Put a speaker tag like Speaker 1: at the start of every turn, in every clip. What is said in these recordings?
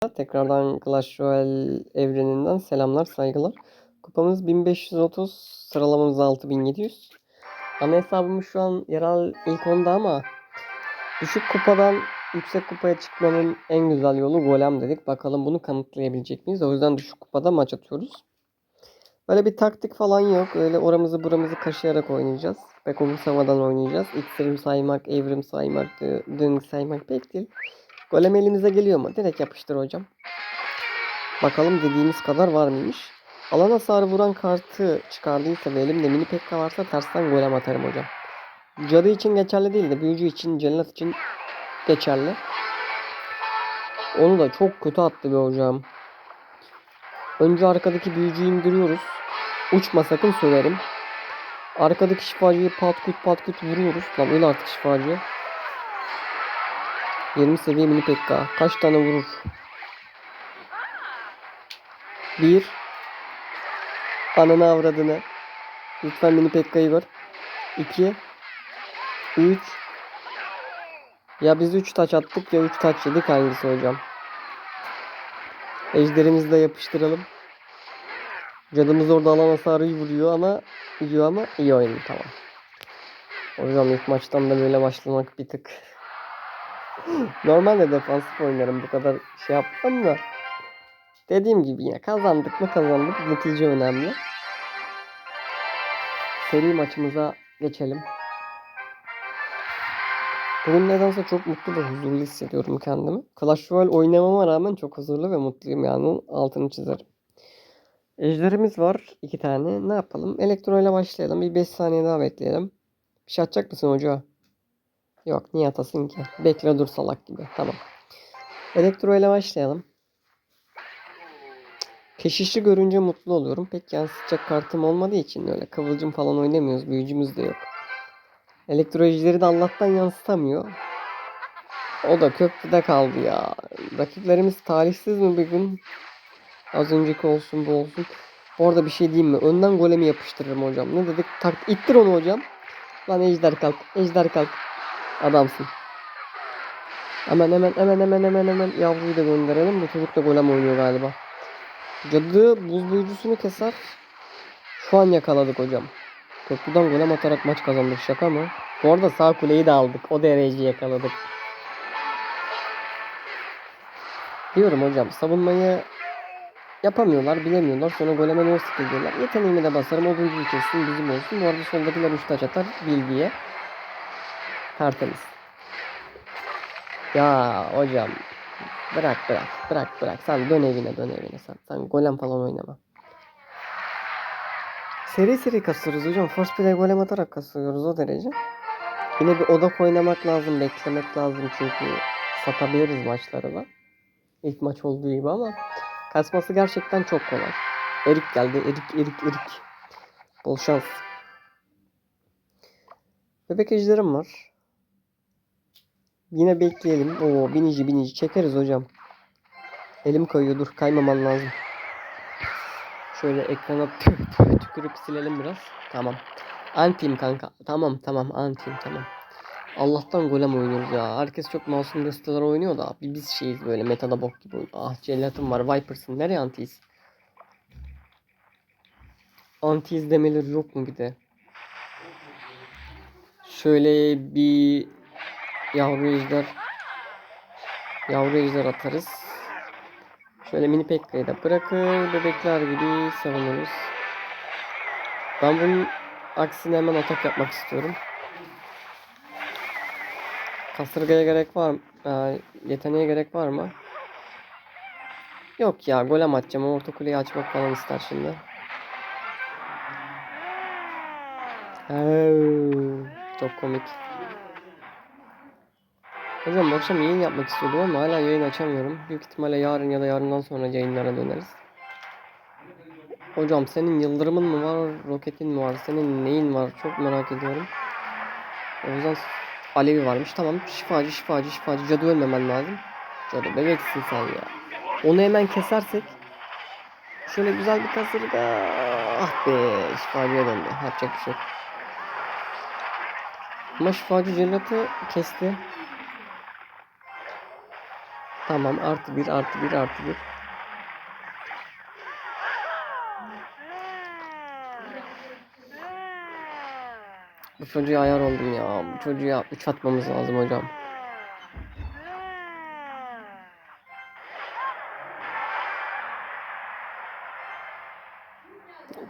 Speaker 1: Tekrardan Clash Royale evreninden selamlar, saygılar. Kupamız 1530, sıralamamız 6700. Ana hesabımız şu an yerel ilk 10'da ama düşük kupadan yüksek kupaya çıkmanın en güzel yolu golem dedik. Bakalım bunu kanıtlayabilecek miyiz? O yüzden düşük kupada maç atıyoruz. Böyle bir taktik falan yok. Öyle oramızı buramızı kaşıyarak oynayacağız. Pek umursamadan oynayacağız. İksirim saymak, evrim saymak, dö- döngü saymak pek değil. Golem elimize geliyor mu? Direkt yapıştır hocam. Bakalım dediğimiz kadar var mıymış? Alan hasarı vuran kartı çıkardıysa ve elimde mini pekka varsa tersten golem atarım hocam. Cadı için geçerli değil de büyücü için, cellat için geçerli. Onu da çok kötü attı be hocam. Önce arkadaki büyücüyü indiriyoruz. Uçma sakın söverim. Arkadaki şifacıyı pat küt pat küt vuruyoruz. Lan öyle artık şifacı. 20 seviye mini pekka. Kaç tane vurur? 1 Ananı avradını. Lütfen mini pekkayı ver. 2 3 Ya biz 3 taç attık ya 3 taç yedik hangisi hocam? Ejderimizi de yapıştıralım. Cadımız orada alan hasarı vuruyor ama yiyor ama iyi oyun tamam. Hocam ilk maçtan da böyle başlamak bir tık Normalde defansif oynarım bu kadar şey yapmam da. Dediğim gibi yine kazandık mı kazandık. Netice önemli. Seri maçımıza geçelim. Bugün nedense çok mutlu ve huzurlu hissediyorum kendimi. Clash Royale oynamama rağmen çok huzurlu ve mutluyum yani altını çizerim. Ejderimiz var iki tane. Ne yapalım? Elektro ile başlayalım. Bir 5 saniye daha bekleyelim. Bir şey atacak mısın hoca? Yok niye atasın ki? Bekle dur salak gibi. Tamam. Elektro ile başlayalım. Keşişi görünce mutlu oluyorum. Pek yansıtacak kartım olmadığı için öyle kıvılcım falan oynamıyoruz. Büyücümüz de yok. Elektrolojileri de Allah'tan yansıtamıyor. O da köprüde kaldı ya. Rakiplerimiz talihsiz mi bir gün? Az önceki olsun bu olsun. Bu arada bir şey diyeyim mi? Önden golemi yapıştırırım hocam. Ne dedik? Tak ittir onu hocam. Lan ejder kalk. Ejder kalk. Adamsın. Hemen hemen hemen hemen hemen hemen yavruyu da gönderelim. Bu çocuk da golem oynuyor galiba. Cadı buz büyücüsünü keser. Şu an yakaladık hocam. Köprüden golem atarak maç kazandık. Şaka mı? Bu arada sağ kuleyi de aldık. O dereceyi yakaladık. Diyorum hocam savunmayı yapamıyorlar, bilemiyorlar. Sonra goleme no skill diyorlar. Yeteneğimi de basarım. Oduncuyu kessin bizim olsun. Bu arada soldakiler 3 taç atar bilgiye. Tertemiz. Ya hocam bırak bırak bırak bırak sen dön evine dön evine sen sen golem falan oynama. Seri seri kasıyoruz hocam. First play golem atarak kasıyoruz o derece. Yine bir odak oynamak lazım, beklemek lazım çünkü satabiliriz maçları da. İlk maç olduğu gibi ama kasması gerçekten çok kolay. Erik geldi. Erik, erik, erik. Bol şans. Bebek ejderim var. Yine bekleyelim. Oo binici binici çekeriz hocam. Elim kayıyor dur kaymaman lazım. Şöyle ekrana tükürüp silelim biraz. Tamam. Antiyim kanka. Tamam tamam antiyim tamam. Allah'tan golem oynuyoruz ya. Herkes çok masum desteler oynuyor da biz şeyiz böyle metada bok gibi. Ah cellatım var Vipers'ın. Nereye antiyiz? Antiyiz demeleri yok mu bir de? Şöyle bir Yavru ejder. Yavru ejder atarız. Şöyle mini pekkayı da bırakır. Bebekler gibi savunuruz. Ben bunun aksine hemen atak yapmak istiyorum. Kasırgaya gerek var mı? Ee, yeteneğe gerek var mı? Yok ya golem atacağım. Orta kuleyi açmak falan ister şimdi. Eee, çok komik. Hocam akşam yayın yapmak istiyordum ama hala yayın açamıyorum. Büyük ihtimalle yarın ya da yarından sonra yayınlara döneriz. Hocam senin yıldırımın mı var, roketin mi var, senin neyin var çok merak ediyorum. O yüzden alevi varmış. Tamam şifacı şifacı şifacı cadı ölmemen lazım. Cadı bebeksin sen ya. Onu hemen kesersek şöyle güzel bir kasırga. Ah be şifacıya döndü. Yapacak bir şey yok. Ama şifacı cellatı kesti. Tamam artı bir artı bir artı bir. Bu çocuğa ayar oldum ya. Bu çocuğa 3 atmamız lazım hocam.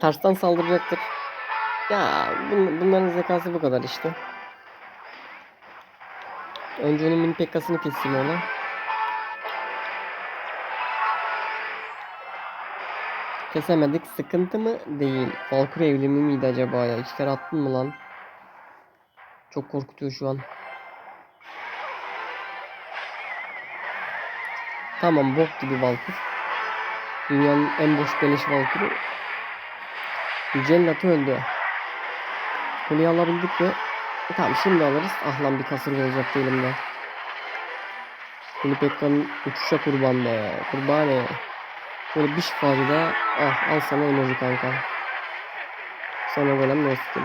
Speaker 1: Tersten saldıracaktır. Ya bun- bunların zekası bu kadar işte. Önce onun mini pekkasını keseyim ona. Kesemedik. Sıkıntı mı? Değil. Valkyrie evlimi miydi acaba ya? İki kere attın mı lan? Çok korkutuyor şu an. Tamam bok gibi Valkyrie. Dünyanın en boş beleş Valkyrie. Cellat öldü. Kuleyi alabildik mi? E, tamam şimdi alırız. Ah lan bir kasırga olacaktı elimde. Kuli Pekka'nın uçuşa kurban be. Kurban ne? Böyle bir şifacı da ah al sana emoji kanka. Sonra golem no skill.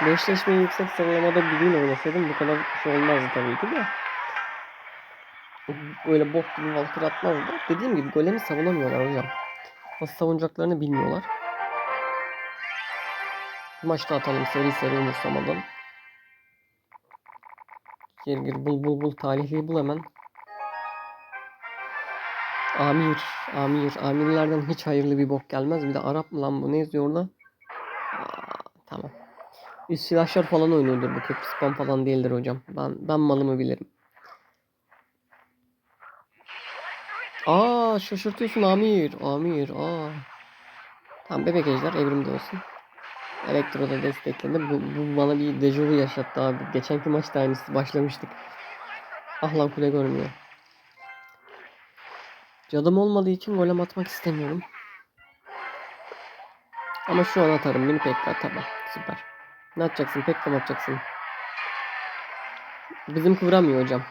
Speaker 1: Bu eşleşmeyi yüksek sıralamada biriyle oynasaydım bu kadar şey olmazdı tabii ki de. Böyle bok gibi Valkyrie atmazdı. Dediğim gibi golemi savunamıyorlar hocam. Nasıl savunacaklarını bilmiyorlar. Maçta atalım seri seri umursamadan. Gir gir bul bul bul talihliyi bul hemen. Amir, amir, amirlerden hiç hayırlı bir bok gelmez. Bir de Arap mı lan bu ne yazıyor orada? Aa, tamam. Üst silahşör falan oynuyordur bu köprü spam falan değildir hocam. Ben ben malımı bilirim. Aa şaşırtıyorsun Amir. Amir. Aa. Tamam bebek ejder evrimde olsun. Elektro'da desteklendi. Bu, bu bana bir dejavu yaşattı abi. Geçenki maçta aynısı başlamıştık. Ah lan kule görmüyor. Cadım olmadığı için golem atmak istemiyorum. Ama şu an atarım. Mini Pekka tamam. Süper. Ne atacaksın? Pekka mı atacaksın? Bizimki vuramıyor hocam.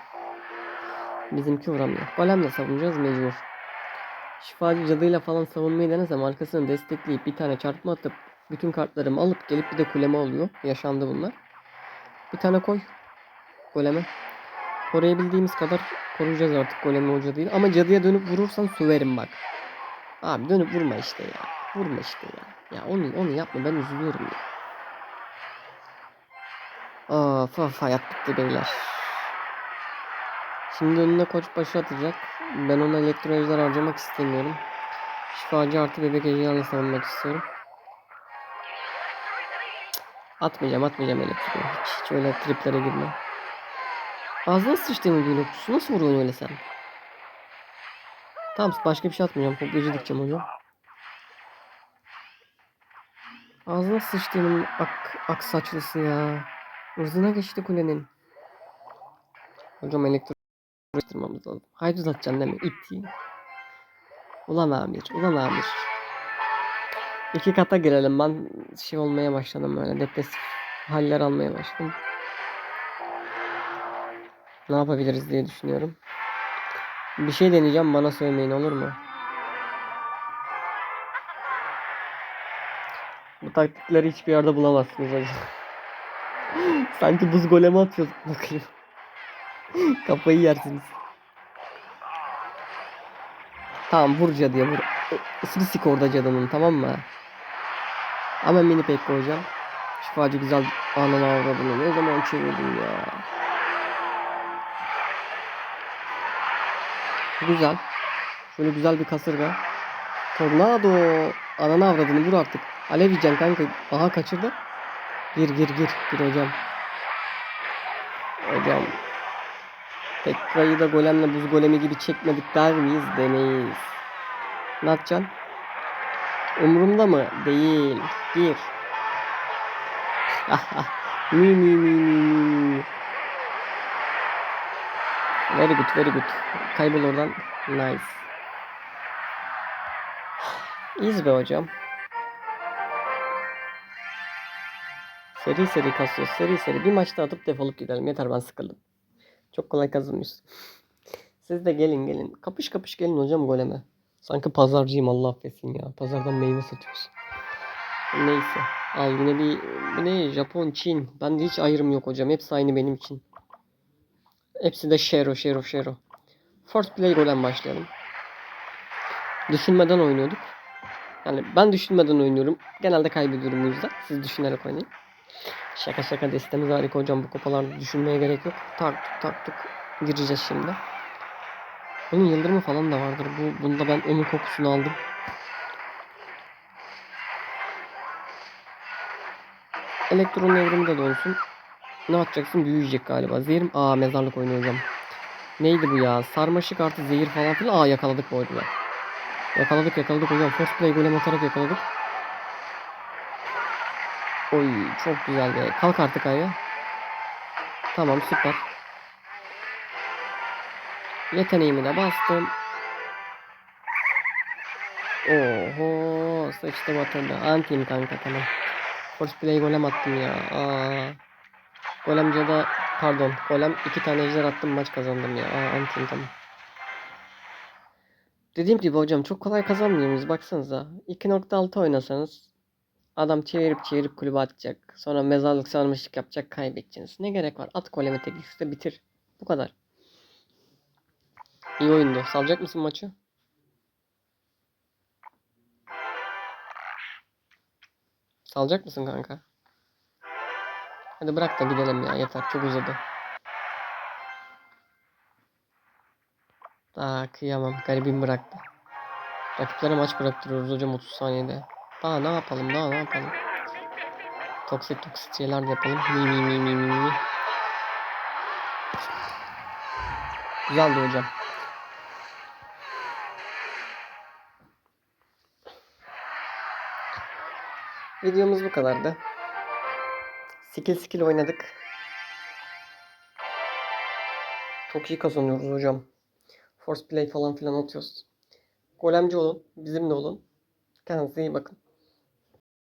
Speaker 1: Bizimki vuramıyor. Golemle savunacağız mecbur. Şifacı cadıyla falan savunmayı denesem arkasını destekleyip bir tane çarpma atıp bütün kartlarımı alıp gelip bir de kuleme oluyor. Yaşandı bunlar. Bir tane koy. Goleme. Koruyabildiğimiz kadar koruyacağız artık golemi o cadıyla. Ama cadıya dönüp vurursan söverim bak. Abi dönüp vurma işte ya. Vurma işte ya. Ya onu onu yapma ben üzülüyorum ya. Of of hayat bitti beyler. Şimdi önüne koç başı atacak. Ben ona elektro harcamak istemiyorum. Şifacı artı bebek ejderle savunmak istiyorum. Atmayacağım atmayacağım elektriği. Hiç, hiç öyle triplere girme. Ağzına sıçtığımı bir noktusu. Nasıl vuruyorsun öyle sen? Tamam başka bir şey atmayacağım. Toplayıcı dikeceğim hocam. Ağzına sıçtığımın ak, ak saçlısı ya. Hırzına geçti kulenin. Hocam elektro Karıştırmamız lazım. Haydi uzatacaksın değil mi? İt. Ulan Amir. Ulan Amir. İki kata girelim. Ben şey olmaya başladım böyle. Depresif haller almaya başladım. Ne yapabiliriz diye düşünüyorum. Bir şey deneyeceğim. Bana söylemeyin olur mu? Bu taktikleri hiçbir yerde bulamazsınız hocam. Sanki buz golemi atıyoruz. Bakayım. Kafayı yersiniz. Tamam vur cadıya vur. Isır sik orada cadının tamam mı? Ama mini pek koyacağım. Şifacı güzel ananı avradını ne zaman çevirdim ya. Güzel. Şöyle güzel bir kasırga. Tornado. Ananı avradını vur artık. Alev yiyeceksin kanka. Aha kaçırdı. Gir gir gir. Gir hocam. Hocam Pekka'yı da golemle buz golemi gibi çekmedik der miyiz? Demeyiz. Ne yapacaksın? Umurumda mı? Değil. Gir. mü mü mü mü mü. Very good, very good. Kaybol oradan. Nice. İyiyiz be hocam. Seri seri kasıyoruz. Seri seri. Bir maçta atıp defolup gidelim. Yeter ben sıkıldım. Çok kolay kazanıyorsun. Siz de gelin gelin. Kapış kapış gelin hocam goleme. Sanki pazarcıyım Allah affetsin ya. Pazardan meyve satıyorsun. Neyse. Al yine bir ne Japon, Çin. Bende hiç ayrım yok hocam. Hepsi aynı benim için. Hepsi de Shero, Shero, Shero. First play golden başlayalım. Düşünmeden oynuyorduk. Yani ben düşünmeden oynuyorum. Genelde kaybediyorum bu yüzden. Siz düşünerek oynayın. Şaka şaka destemiz harika hocam. Bu kupalarda düşünmeye gerek yok. Taktık taktık. Gireceğiz şimdi. Bunun yıldırımı falan da vardır. Bu, bunda ben onun kokusunu aldım. Elektron evrimi de olsun. Ne yapacaksın? Büyüyecek galiba. Zehirim. Aa mezarlık oynuyor hocam. Neydi bu ya? Sarmaşık artı zehir falan filan. Aa yakaladık bu oyunu. Yakaladık yakaladık hocam. First play golem atarak yakaladık. Oy çok güzel be. Kalk artık ayağa. Tamam süper. Yeteneğimi de bastım. Oho sıçtı batırdı. Antiyim kanka tamam. First play golem attım ya. Aa. Golemce de pardon. Golem iki tane ejder attım maç kazandım ya. Aa antiyim tamam. Dediğim gibi hocam çok kolay kazanmıyoruz baksanıza. 2.6 oynasanız adam çevirip çevirip kulübe atacak. Sonra mezarlık sarmışlık yapacak kaybedeceksiniz. Ne gerek var? At golemi tek X'de bitir. Bu kadar. İyi oyundu. Salacak mısın maçı? Salacak mısın kanka? Hadi bırak da gidelim ya yeter çok uzadı. Aa kıyamam garibim bıraktı. Rakiplere maç bıraktırıyoruz hocam 30 saniyede. Daha ne yapalım daha ne yapalım. Toksit toksit şeyler de yapalım. Mi mi mi mi mi mi. Güzeldi hocam. Videomuz bu kadardı. Skill skill oynadık. Çok iyi kazanıyoruz hocam. Force play falan filan atıyoruz. Golemci olun. Bizimle olun. Kendinize iyi bakın.